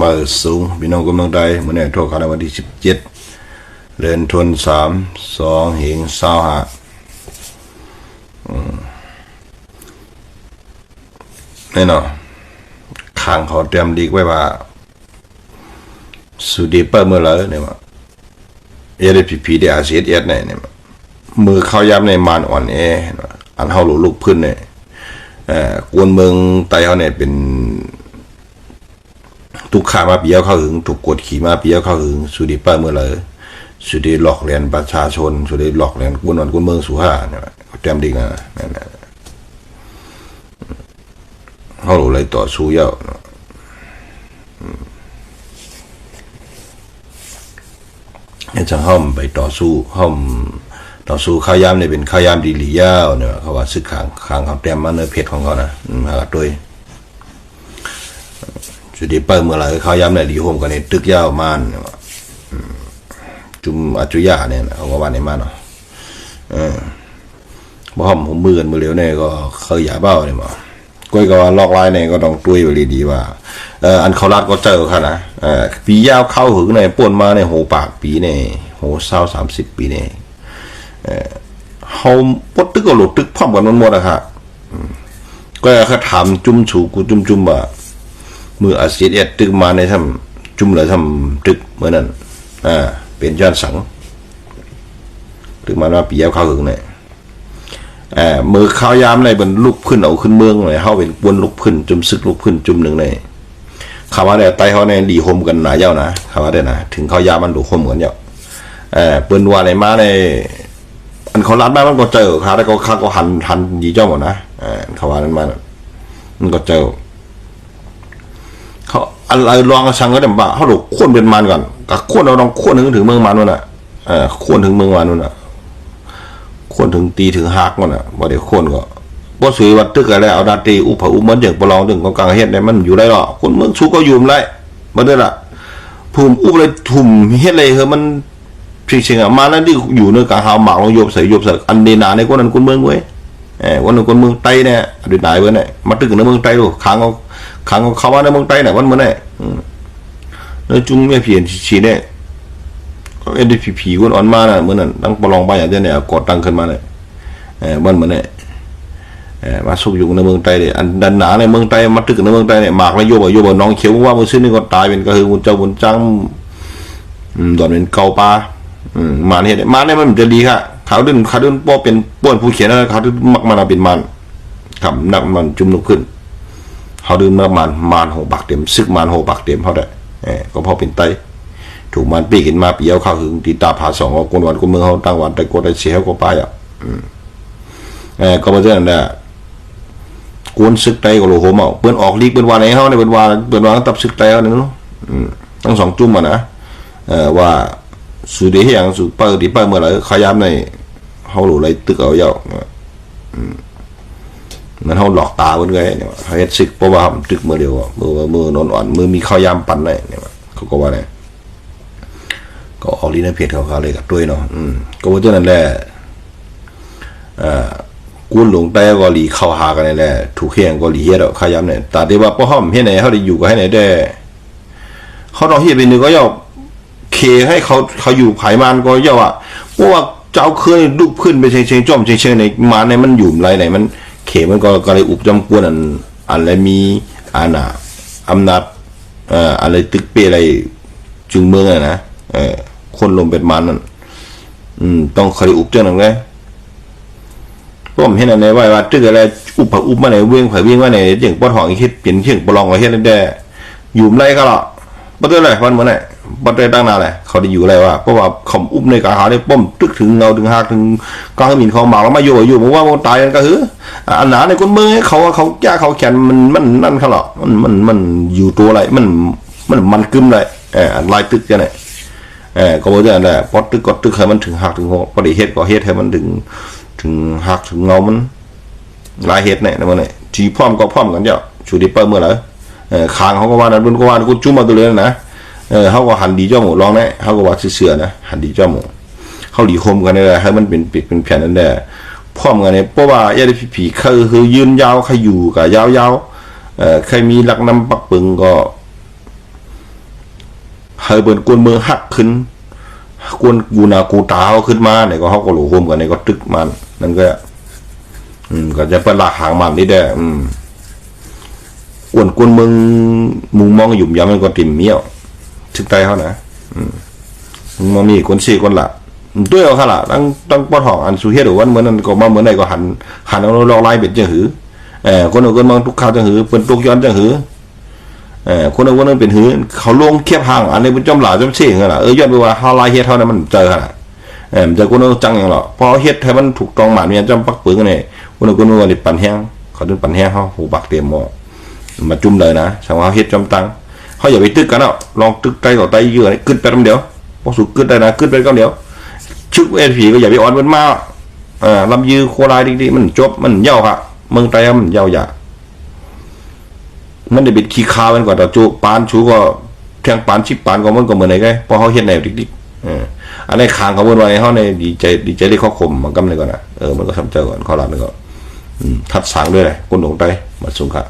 มาสูงพี่น้องกำลังใดเมื่อนี้โทรกันวันที่สิบเจ็ดเดือนธันสามสองเหงเศร้าหาแน่นอนข้างเขาเตรียมดีไว้ว่าสุดีเปิดเมื่อไรเนี่ยมาเอเดพีพีเดียเสียเอสเนี่ยเนี่ยมือเข้าย้ำในมานอ่อนแออันเฮาหลุลุกพื้นเนี่ยเอ่อกวนเมืองไตเขาเนี่ยเป็น ทุกขามาเปียวเข้าหึงถูกกดขี่มาเปียวเข้าหึงสุดีเป้าเมื่อไรสุดีหลอกเลียนประชาชน สุดีหลอกเลียนกุนวันกุนเมืองสุห้าเนี่ยเขาเตรียมดีนะนั่นแหละเขาหลุเลยต่อสู้เยอะเนี่ยจะห้อมไปต่อสู้ห้อมต่อสู้ข้าวยามเนี่ยเป็นข้าวยามดีหลียาวเนี่ยเขาว่าซึกขางขางเขาเตรียมมาเนื้อเพชรของเขานะอืมมาด้วย สุดที่เปิดเมื่อไหรเขาย้ำในดีโฮมกันในตึกยาวมานจุมอาจุยาเนี่ยเขาก็ว่าในมันเนาะเออบ่หอมผมมือกันมือเร็วเนี่ยก็เคยหยาเบ้าเนี่ยมาก้อยก็ว่าลอกลายเนี่ยก็ต้องตุ้ยไปดีๆว่าเอออันเขาลัดก็เจอค่ะนะเออปียาวเข้าหึงในป่วนมาในโหปากปีเนี่ยโหเศร้าสามสิบปีเนี่ยเออเฮาปดตึกก็หลุดตึกพร้อมกันมันหมดอะค่ะก็เขาถามจุ่มฉูกูจุ่มจุ่มว่า มืออาเซียนเอ็ดตึกมาในทำจุ่มเลยทำตึกเหมือนนั้นอ่าเป็นย้อนสังตึกมาว่าปียาวเข้าหึงเนี่ยอ่ามือข้าวยามในบนลุกขึ้นเอาขึ้นเมืองเลยเข้าเป็นกวนลุกขึ้นจุ่มซึกลุกขึ้นจุ่มหนึ่งเลยคำว่าเนี่ยไตเขาในดีโฮมกันหนาเย้านะคำว่าได้นะถึงข้าวยามมันดูโฮมกันเย้าเออปืนว่าในมาในอันเขาลัดมามันก็เจอครับแล้วก็ข้าก็หันหันยีเจ้าหมดนะเออเขาว่านั้นมาน่ะมันก็เจอ อะไรลองชังก็ได้บ่าเขาหลกข้นเป็นมันก่อนก็ข้นเราต้องข้นถึงถึงเมืองมันนู่นน่ะเออข้นถึงเมืองมันนู่นน่ะข้นถึงตีถึงหักมันน่ะบ่ได้ข้นก็บ่สวยวัดตึกอะไรเอาดาตีอุปอุมันอย่างประลองถึงของกลางเฮ็ดได้มันอยู่ได้หรอกคนเมืองสู้ก็อยู่มได้บ่ได้ล่ะภูมิอุบเลยทุ่มเฮ็ดเลยเฮอมันจริงๆอะมานั่นที่อยู่ในกลางหาหมากลงโยบใส่โยบใส่อันนี้นาในคนนั้นคนเมืองเว้ย วันนั้นคนเมืองไต้เนี่ยดีตายเว้ยเนี่ยมาตึกในเมืองไต้ดูค้างเอาขังเขาว่าในเมืองใต้น่ะวันเมื่อไหร่แล้วจุ้งเมียเพียนชีเนี่ยก็เอ็นดีผีผีคนอ่อนมาน่ะเมื่อนั้นตั้งประลองไปอย่างเดียวเนี่ยกดตั้งขึ้นมาเลยเออวันเมื่อไหร่เออมาสุกอยู่ในเมืองใต้เนี่ยอันดันหนาในเมืองใต้มาตึกในเมืองใต้เนี่ยหมากแล้วโยบะโยบะน้องเขียวว่ามือซื้อนี่ก็ตายเป็นกระหือมุนเจ้าบุญจังอืมดอนเป็นเกาปลาอืมมาเนี่ยมาเนี่ยมันจะดีค่ะ ขาดึงเขาดึงป้อเป็นป้วนผู้เขียนนะเขาดึงมักมันาเป็นมันครับนักมันจุ่มลุกขึ้นเขาดื่มน้ำมันมานหกบากเต็มซึกมันหกบากเต็มเขาได้เออก็พอเป็นไตถูกมันปีกินมาเปียวเข้าหึงตีตาผาสองก็กวนวันกวนเมืองเขาตั้งวันแต่กดได้เสียก็ไปอะเออก็มาเรื่องนั้นกวนซึกไตก็โลโหมเอาเปิ้นออกลีกเปิ้นว่าไหนเขาในเปิ้นว่าเปิ้นว่าตับซึกไตเขาเนี่ยเนาะอืมทั้งสองจุ่มอะนะเออว่าสุดที่อย่างสุดเปิดที่เปิดเมื่อไหร่ขย้ำใน เขาหลูไรตึกเอาเยาอืมมันเขาหลอกตาเพื่อนไงเนี่ยเขาเฮ็ดซึกเพราะว่าตึกมือเดียวมือมือนอนอ่อนมือมีข้าวยามปั่นได้เนี่ยเขาก็ว่าเนี่ยก็ออกลีนเพจเขาเขาเลยกับด้วยเนาะอืมก็ว่าเจ้านั่นแหละอ่ากุนหลงแต่ก็หลีเข้าหากันนี่แหละถูกเฮียงก็หลีเฮ็ดเอาข้าวยามเนี่ยแต่ที่ว่าพ่อห้อมเฮ็ดไหนเขาได้อยู่กับให้ไหนได้เขาต้องเฮ็ดเป็นนึงก็ย่อเคให้เขาเขาอยู่ภายมันก็ย่อว่าเพราะว่า จ้าเคยลุกขึ้นไปเชิงๆจ้อมเชิงๆในมาในมันอยู่ไรไหนมัน เขมันก็ก็เลยอุบจำกวนอันอะไรมีอาณาอำนาจเอ่ออะไรตึกเปอะไรจึงเมืองอะนะเออคนลมเป็นมันนั่นอืมต้องเคยอุบเจ้าหนังไงป้อมเห็นอันไหว่าว่าตึกอะไรอุบผอุบมาไหนเวียงผเวียงว่าไหนเจียงปอดหองเฮ็ดเปลี่ยนเชียงปลองก็เฮ็ดได้อยู่ไรก็หรอกบ่ได้เลยวันเมื่อไหร่ บ่ได้ตั้งนานแหละเขาได้อยู่อะไรวะเพราะว่าเขาอุบในกาหาได้ป้อมตึกถึงเงาถึงหากถึงกลางหินเขาหมาแล้วมาอยู่อยู่ผมว่ามันตายกันก็คืออันหนาในคนเมืองเขาเขาแก้เขาแขนมันมันนั่นเขาหรอมันมันมันอยู่ตัวอะไรมันมันมันกึมเลยเออลายตึกกันเลยเออก็บอกว่าแหละพอตึกก็ตึกให้มันถึงหักถึงหัวพอดีเฮ็ดก็เฮ็ดให้มันถึง ถึงหักถึงเงามันลายเฮ็ดเนี่ยนะมันเนี่ยทีพร้อมก็พร้อมกันเจ้าชูดิเปอร์เมื่อไหร่เออคางเขาก็ว่านั้นบนก็ว่ากูจุ่มมาตัวเลยนะ เออเขาก็หันดีเจ้าหมูลองนี่ยเขาก็ว่าเสือนะหันดีเจ้าหมูเขาหลีคมกันเลยให้มันเป็นปิดเป็นแผ่นนั่นแหละพร้อมกันเนี่ยเพราะว่าญาติผีคือคือยืนยาวใครอยู่กับยาวยาวๆเอ่อใครมีหลักนำปักปึงก็ให้เปิ้นกวนเมืองหักขึ้นกวนกูนากูตาเขาขึ้นมาเนี่ยก็เขาก็หลูโฮมกันเนี่ยก็ตึกมันนั่นก็ อืม ก็จะเป็นหลักหางมันนี่แหละอืมกวนกวนเมืองมุงมองหยุ่มยำมันก็ติ่มเมี่ยว ถึงใจเขานะอืมมึงมองมีคนสี่คนละด้วยเอาค่ะล่ะตั้งตั้งปอทองอันสุเฮียหรือวันเหมือนนั้นก็มาเหมือนไหนก็หันหันเอาลอกลายเป็นจังหือเออคนเอาคนมองทุกข่าวจังหือเป็นตุกย้อนจังหือเออคนเอาคนนั้นเป็นหือ เขาลงเทียบห่างอันนี้เป็นจอมหล่าจอมเชี่ยงกันล่ะเออย้อนไปว่าเฮาลายเฮ็ดเท่านั้นมันเจอค่ะเออมันเจอคนเอาจังอย่างหรอพอเฮ็ดให้มันถูกต้องหมาเนี่ยจอมปักปืนกันนี่คนเอาคนว่านี่ปั่นแห้งเขาดึงปั่นแห้งเฮาหูปักเตรียมหม้อมาจุ่มเลยนะสังว่าเฮ็ดจอมตัง เขาอย่าไปตึกกันเอาะลองตึกไกลกว่าไตเยอะนี่กึดไปลำเดียวพอสุกกึดได้นะกึดไปก็เดียวชึกเอผีก็อย่าไปอ่อนมันมาเอ่าลำยือโคลายดีๆมันจบมันเย่าค่ะเมืองไตมันเย่าอย่ามันได้บิดขี้คามันก่อนแต่จูปานชูก็แทงปานชิบปานก็มันก็เหมือนไงไงพอเขาเฮ็ดแนวดิกๆเอออันนี้คางเขาบนไว้เขาในดีใจดีใจได้ข้อคมมันกำเลยก่อนนะเออมันก็ทำเจอก่อนข้อหลังนี่ก็อืมทัดสางด้วยเลยกุนหลงไตมาสูงค่ะ